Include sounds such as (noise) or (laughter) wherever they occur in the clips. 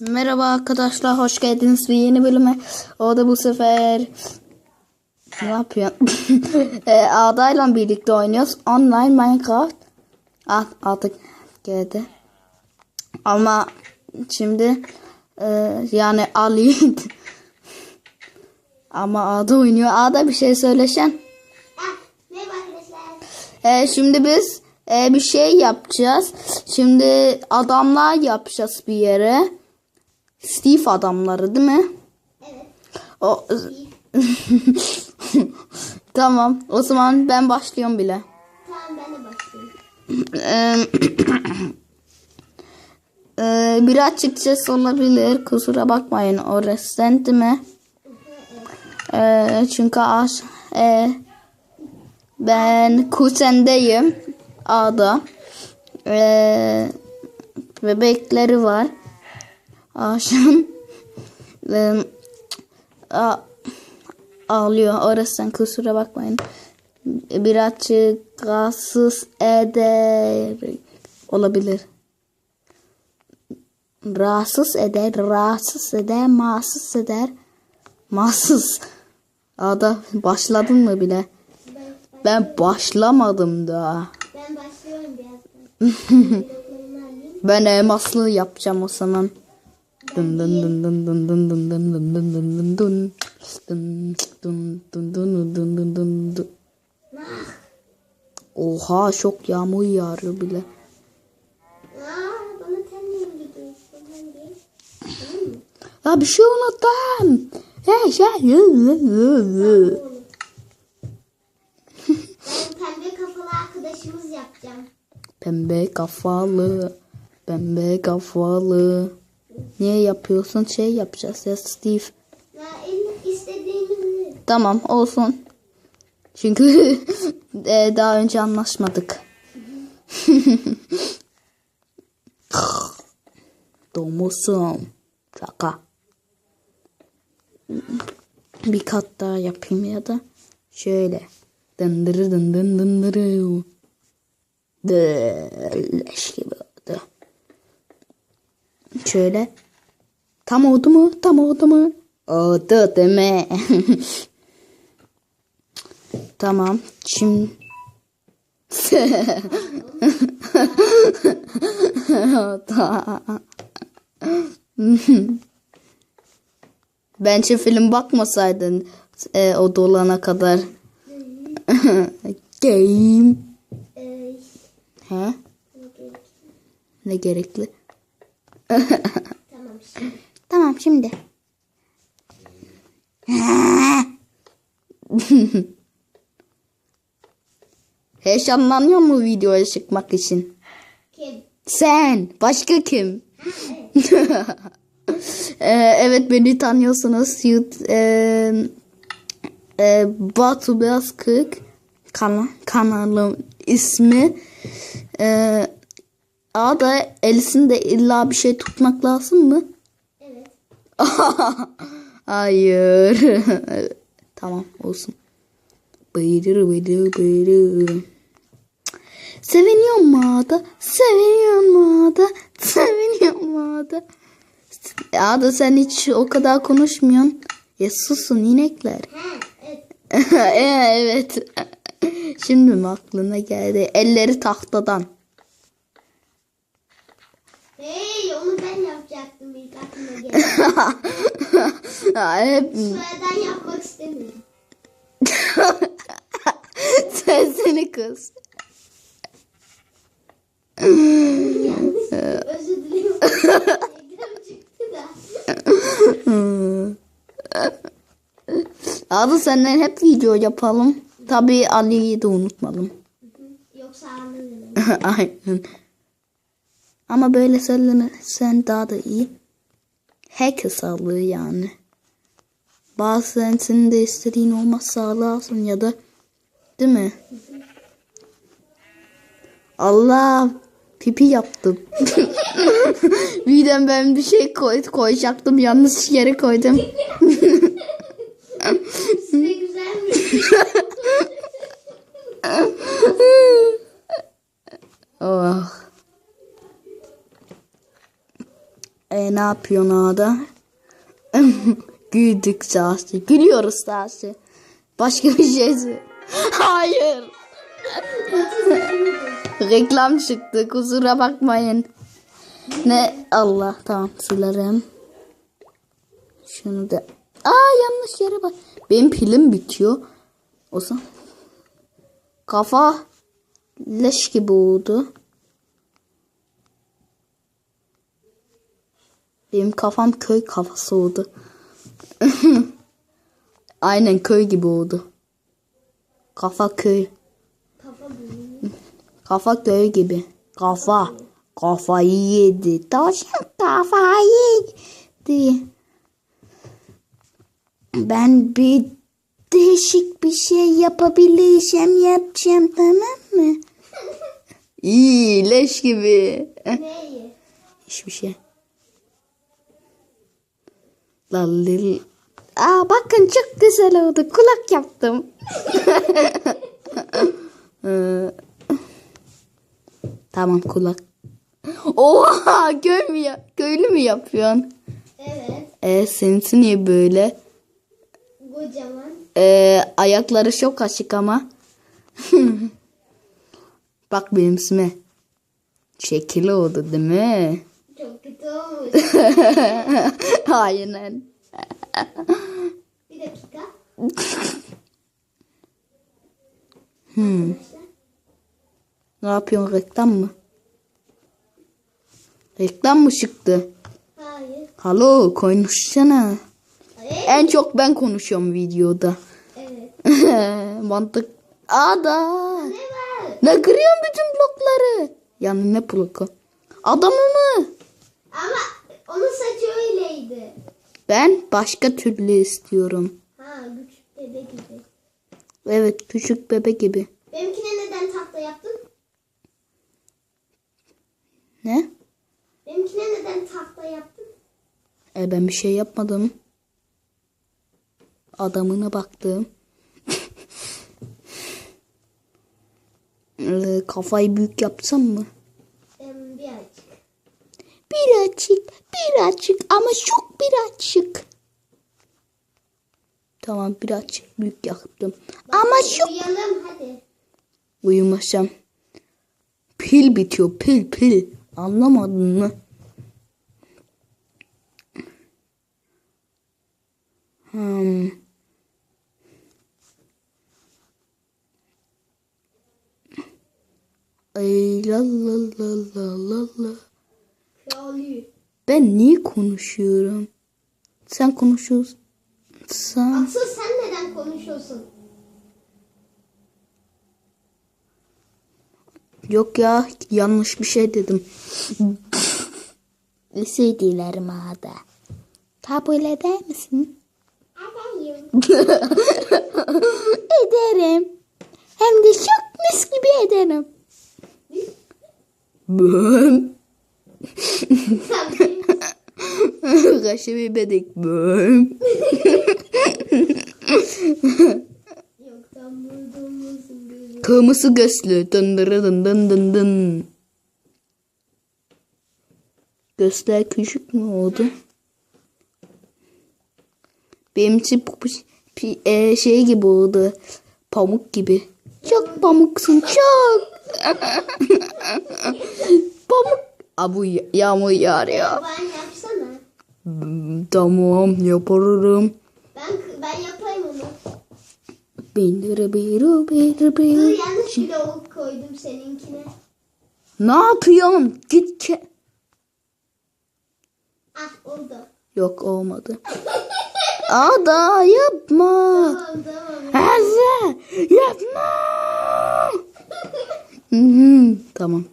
Merhaba arkadaşlar, hoş geldiniz bir yeni bölüme. O da bu sefer ne yapıyor? (laughs) e, Ada'yla birlikte oynuyoruz. Online Minecraft. Ah, artık geldi. Ama şimdi e, yani Ali (laughs) ama Ada oynuyor. Ada bir şey söyleşen. E, şimdi biz e, bir şey yapacağız. Şimdi adamlar yapacağız bir yere. Steve adamları değil mi? Evet. O (laughs) Tamam. O zaman ben başlıyorum bile. Tamam ben de başlıyorum. Eee, birazcık ses olabilir. Kusura bakmayın. O restent mi? Eee, çünkü aş, eee, ben kutendeyim. A'da. Eee, bebekleri var. Akşam eee, a- ağlıyor. Orasından kusura bakmayın. Birazcık rahatsız eder. Olabilir. Rahatsız eder, rahatsız eder, mahsus eder. Mahsus. Ada başladın mı bile? Ben, Ben başlamadım daha. ben başlıyorum birazdan. (laughs) Ben elmaslı yapacağım o zaman. Dın dın dın dın dın dın dın dın dın dın dın dın dın. Dın dın dın dın dın dın dın dın. Oha çok yağmur yağıyor bile. Ya bir şey unuttum. Hey şey. Pembe kafalı arkadaşımız yapacağım. Pembe kafalı. Pembe kafalı. Niye yapıyorsun? Şey yapacağız ya Steve. Ya en istediğini Tamam olsun. Çünkü (laughs) e, daha önce anlaşmadık. (laughs) Domuzum. Şaka. Bir kat daha yapayım ya da şöyle. Dındırı dın dın dındırı. Leş gibi. Şöyle. Tam oldu mu? Tam oldu mu? Oldu değil mi? (laughs) tamam. Şimdi (laughs) Bence film bakmasaydın e, o dolana kadar. Game. (laughs) He? Ne gerekli? Tamam şimdi. Tamam şimdi. (laughs) Heyecanlanıyor mu videoya çıkmak için? Kim? Sen. Başka kim? (laughs) Ee, evet beni tanıyorsunuz. Yut- Ee, e, Batu Beyaz Kırk kana, kanalım ismi. Ee, A'da elisinde illa bir şey tutmak lazım mı? Evet. (laughs) Hayır. (laughs) tamam olsun. Bıyırır bıyırır bıyırır. Seviniyor mu Ada? Seviniyor mu Ada? (laughs) Seviniyor mu Ada? Ada sen hiç o kadar konuşmuyorsun. Ya susun inekler. Ha, evet. Ee, evet. Şimdi mi aklına geldi? Elleri tahtadan. Hey onu ben yapacaktım ilk aklıma (laughs) geldi. Hep Sonradan yapmak istemiyorum. (laughs) sen seni kız. Yanlış. Özür diliyorum. Ekran çıktı da. (laughs) Ada senden hep video yapalım. Tabii Ali'yi de unutmalım. Yoksa anlamıyorum. Aynen. Ama böyle söylemesen daha da iyi. Hack sağlığı yani. Bazen senin de istediğin olmazsa lazım ya da değil mi? Allah pipi yaptım. (laughs) Birden ben bir şey koy, koyacaktım yanlış yere koydum. (laughs) Size güzelmiş. oh. E, ne yapıyorsun orada? (laughs) Güldük sadece. Gülüyoruz sadece. Başka bir şey (laughs) Hayır. (laughs) Reklam çıktı. Kusura bakmayın. Ne? Allah tamam silerim. Şunu da. Aa yanlış yere bak. Benim pilim bitiyor. O zaman. Kafa leş gibi oldu. Benim kafam köy kafası oldu. (laughs) Aynen köy gibi oldu. Kafa köy. Kafa köy gibi. Kafa. Kafayı yedi. Tavşan kafayı yedi. Ben bir değişik bir şey yapabilirsem yapacağım tamam mı? (laughs) İyi leş gibi. Neyi? Hiçbir şey. Lalil. Aa bakın çok güzel oldu. Kulak yaptım. (laughs) Ee, tamam kulak. Oha köy mü ya? Köylü mü yapıyorsun? Evet. Ee, seninki niye böyle? Kocaman. Ee, ayakları çok açık ama. (laughs) Bak benim ismi. Şekil oldu değil mi? Çok kötü olmuş. (laughs) Aynen. Bir dakika. Hmm. Ne yapıyorsun reklam mı? Reklam mı çıktı? Hayır. Halo konuşsana. Hayır. En çok ben konuşuyorum videoda. Evet. (laughs) Mantık. Ada. Ne var? Ne kırıyorsun bütün blokları? Yani ne bloku? Adamı mı? Ama onun saçı öyleydi. Ben başka türlü istiyorum. Ha küçük bebe gibi. Evet küçük bebe gibi. Benimkine neden tahta yaptın? Ne? Benimkine neden tahta yaptın? E ben bir şey yapmadım. Adamına baktım. Ee, (laughs) kafayı büyük yapsam mı? Em, birazcık. Birazcık, birazcık ama çok birazcık. Tamam birazcık büyük yaptım. Ama çok Uyuyalım hadi. uyumasam. Pil bitiyor pil pil. Anlamadın mı? Hmm. Ay la la la la la la. Kralıyı. Ben niye konuşuyorum? Sen konuşuyorsun. Sen Asıl sen neden konuşuyorsun? yok ya yanlış bir şey dedim. Özür dilerim Ada. Kabul eder misin? Adayım. (laughs) Ederim. Hem de çok mis gibi ederim. Böm. Bir bedek. Böm. Kırmızı gözlü. Dın dın dın dın dın. Gözler küçük mü oldu? Benimki pu- pu- pi- e, şey gibi oldu. Pamuk gibi. Çok pamuksun çok. (laughs) Pamuk. Abu yağmur yağıyor. Ben yapsana. Hmm, Tamam yaparım. Ben ben yapayım onu. Bindiri biru biru Dur biru. yanlış bir lavuk koydum seninkine. Ne yapıyorsun? Git ke- Ah oldu. Yok olmadı. Ada yapma. Tamam tamam. Azza yapma. Hı hı, tamam.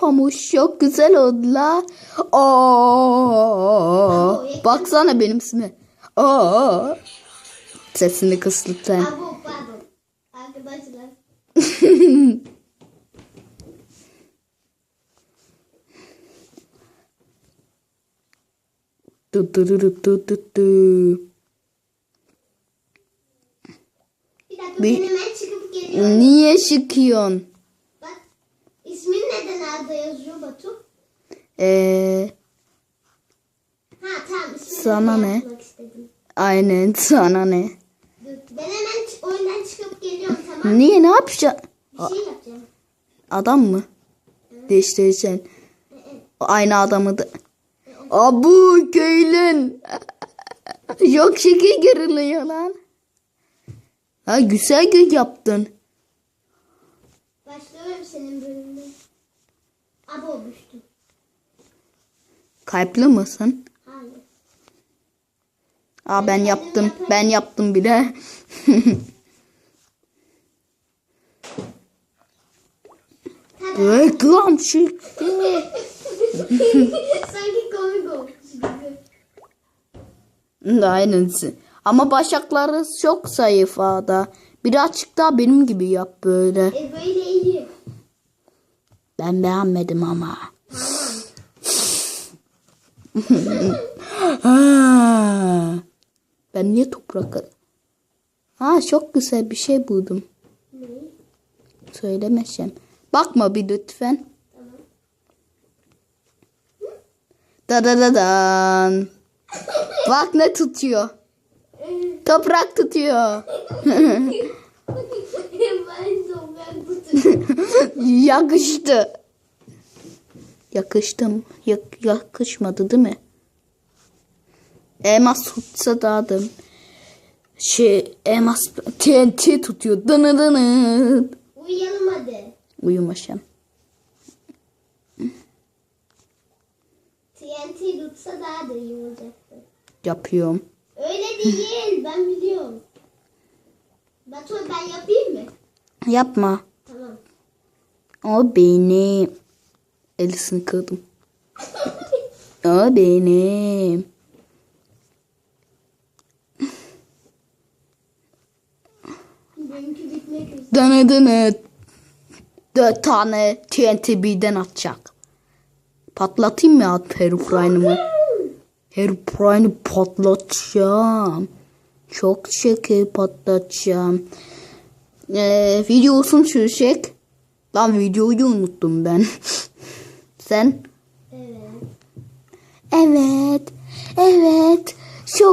Çok pamuk çok güzel oldu la. Aa, baksana benim ismi. Aa. Sesini kıs lütfen. Arkadaşlar. (laughs) Du, du, du, du, du, du, du. Bir dakika ben hemen çıkıp geliyorum. Niye çıkıyorsun? İsmin neden Arda yazıyor Batu? Ee, Ha tamam. ismini Sana ne? yazmak istedim. aynen (laughs) sana ne? Dur, Ben hemen ç- oyundan çıkıp geliyorum tamam. Niye ne yapacaksın? Bir şey yapacağım. Adam mı? Değiştireceksin. Aynı adamı da. Abu köylün. (laughs) Yok şekil görünüyor lan. Ha güzel gül yaptın. Senin bölümüne. Abi olmuştum. Kalpli mısın? Hayır. Aa ben yaptım. Ben yaptım bile. Reklam çıktı. (laughs) Sanki komik olmuş gibi. Aynen. Ama başakları çok zayıf ada. Birazcık daha benim gibi yap böyle. E böyle iyi. Ben beğenmedim ama. Ben niye toprak... Ha çok güzel bir şey buldum. Ne? Söylemesem. Bakma bir lütfen. Da da da dan. Bak ne tutuyor. Toprak tutuyor. (laughs) ben toprak tutuyorum. Yakıştı. Yakıştım. Yak, yakışmadı değil mi? Elmas tutsa dağdım. Şey elmas TNT tutuyor. Dını dını. Uyuyalım hadi. Uyumaşam. TNT tutsa daha da iyi olacaktı. Yapıyorum. Öyle değil ben biliyorum. Batu ben yapayım mı? Yapma. O benim. Elisini kırdım. O benim. Benimki bitmek. Dını dını. Dört tane TNT birden atacak. Patlatayım mı Herobrine'ımı? Herobrine'ı patlatacağım. Çok şeker patlatacağım. Ee, video uzun sürecek. Lan videoyu unuttum ben. (laughs) Sen? Evet. Evet. Evet. Çok